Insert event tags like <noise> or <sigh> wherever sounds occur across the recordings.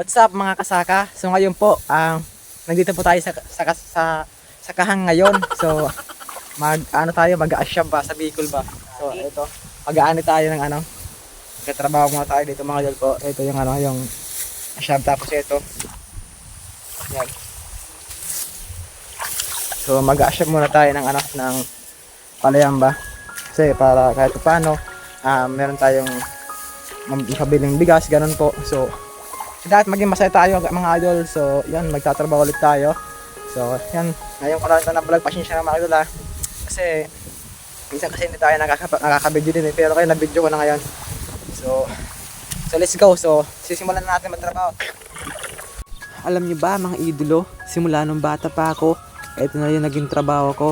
What's up mga kasaka? So ngayon po, ang nandito po tayo sa sa sa, sa kahang ngayon. So mag ano tayo, mag-aasyam ba sa Bicol ba? So ito, mag-aani tayo ng ano. Katrabaho muna tayo dito mga idol po. Ito yung ano, yung asyam tapos ito. Yan. So mag-aasyam muna tayo ng ano, ng palayamba. Kasi para kahit paano, ah meron tayong makabiling bigas, ganun po. So, dapat maging masaya tayo mga idol. So, yan, magtatrabaho ulit tayo. So, yan, ngayon ko lang ito na vlog, pasensya na mga idol ha. Kasi, minsan kasi hindi tayo nakaka- nakaka-video din eh, pero kayo na-video ko na ngayon. So, so let's go. So, sisimulan na natin magtrabaho. Alam niyo ba mga idolo, simula nung bata pa ako, ito na yung naging trabaho ko.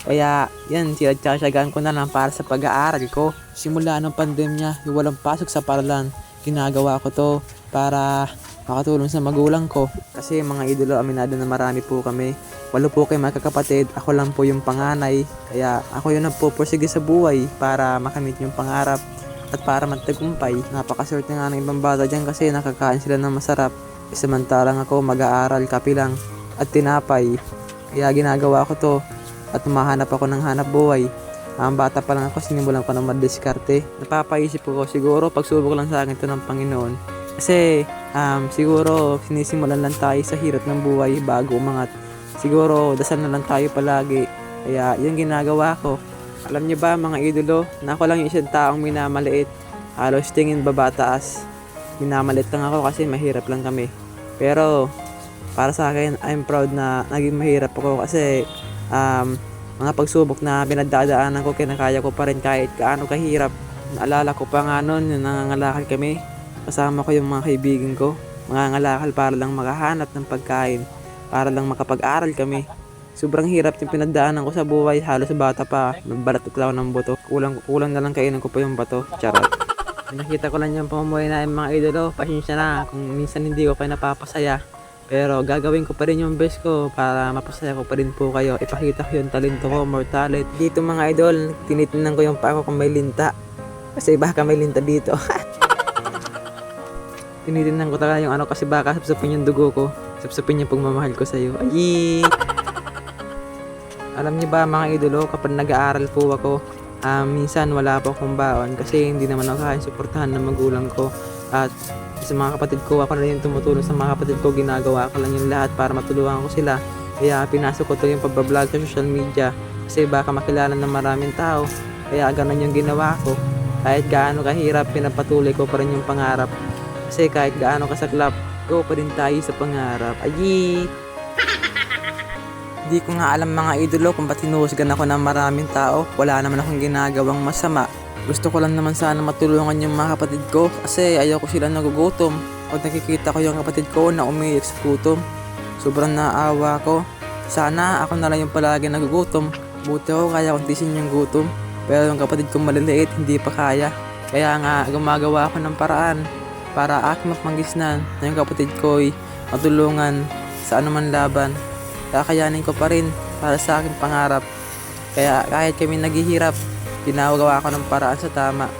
Kaya yan, sinatsasagaan ko na lang para sa pag-aaral ko. Simula nung pandemya, yung walang pasok sa paralan, ginagawa ko to para makatulong sa magulang ko. Kasi mga idolo, aminado na marami po kami. Walo po kayo magkakapatid, ako lang po yung panganay. Kaya ako yung nagpupursige sa buhay para makamit yung pangarap at para magtagumpay. Napakaswerte nga ng ibang bata dyan kasi nakakain sila ng masarap. Samantalang ako mag-aaral kapi lang at tinapay. Kaya ginagawa ko to at humahanap ako ng hanap buhay. Ang bata pa lang ako, sinimulan ko na madiskarte. Napapaisip ko, siguro pagsubok lang sa akin to ng Panginoon. Kasi um, siguro sinisimulan lang tayo sa hirap ng buhay bago umangat. Siguro dasal na lang tayo palagi. Kaya yung ginagawa ko. Alam niyo ba mga idolo, na ako lang yung isang taong minamaliit. Halos tingin babataas. Minamaliit lang ako kasi mahirap lang kami. Pero para sa akin, I'm proud na naging mahirap ako kasi um, mga pagsubok na pinagdadaanan ko, kinakaya ko pa rin kahit kaano kahirap. Naalala ko pa nga noon, nangangalakal kami. Kasama ko yung mga kaibigan ko. Mangangalakal para lang makahanap ng pagkain. Para lang makapag-aral kami. Sobrang hirap yung pinagdaanan ko sa buhay. Halos bata pa, balat ko ng buto. Kulang, kulang na lang kainan ko pa yung bato. Charot. Nakita ko lang yung pamumuhay na yung mga idolo. Pasensya na kung minsan hindi ko kayo napapasaya. Pero gagawin ko pa rin yung best ko para mapasaya ko pa rin po kayo. Ipakita ko yung talento ko, more talent. Dito mga idol, tinitingnan ko yung pa ako kung may linta. Kasi baka may linta dito. <laughs> tinitingnan ko talaga yung ano kasi baka sapsapin yung dugo ko. Sapsapin yung pagmamahal ko sa'yo. Ay! Alam niyo ba mga idolo, kapag nag-aaral po ako, ah, minsan wala po akong baon kasi hindi naman ako kaya suportahan ng magulang ko. At sa mga kapatid ko, ako na rin tumutulong sa mga kapatid ko, ginagawa ko lang yung lahat para matulungan ko sila. Kaya pinasok ko to yung pagbablog sa social media kasi baka makilala ng maraming tao. Kaya ganun yung ginawa ko. Kahit gaano kahirap, pinapatuloy ko pa rin yung pangarap. Kasi kahit gaano kasaklap, go pa rin tayo sa pangarap. Ayi! <laughs> Di ko nga alam mga idolo kung ba't hinuhusgan ako ng maraming tao. Wala naman akong ginagawang masama. Gusto ko lang naman sana matulungan yung mga kapatid ko kasi ayaw ko sila nagugutom. Pag nakikita ko yung kapatid ko na umiiyak sa gutom, sobrang naawa ko. Sana ako na lang yung palagi nagugutom. Buti ako kaya kong tisin yung gutom. Pero yung kapatid ko maliliit, hindi pa kaya. Kaya nga gumagawa ako ng paraan para aking mapanggisnan na yung kapatid ko ay matulungan sa anuman laban. Kakayanin ko pa rin para sa aking pangarap. Kaya kahit kami naghihirap, ginagawa ko ng paraan sa tama.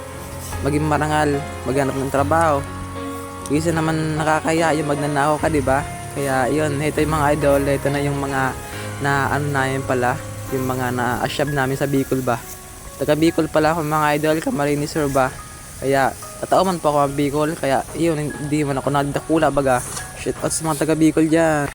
Maging marangal, maghanap ng trabaho. Isa naman nakakaya yung magnanakaw ka, di ba? Kaya yun, ito yung mga idol, ito na yung mga na ano namin pala, yung mga na asyab namin sa Bicol ba. Taga Bicol pala ako mga idol, Camarines Sur ba. Kaya, tatao man po ako ang Bicol, kaya yun, hindi man ako nadakula baga. Shit out sa mga taga Bicol dyan.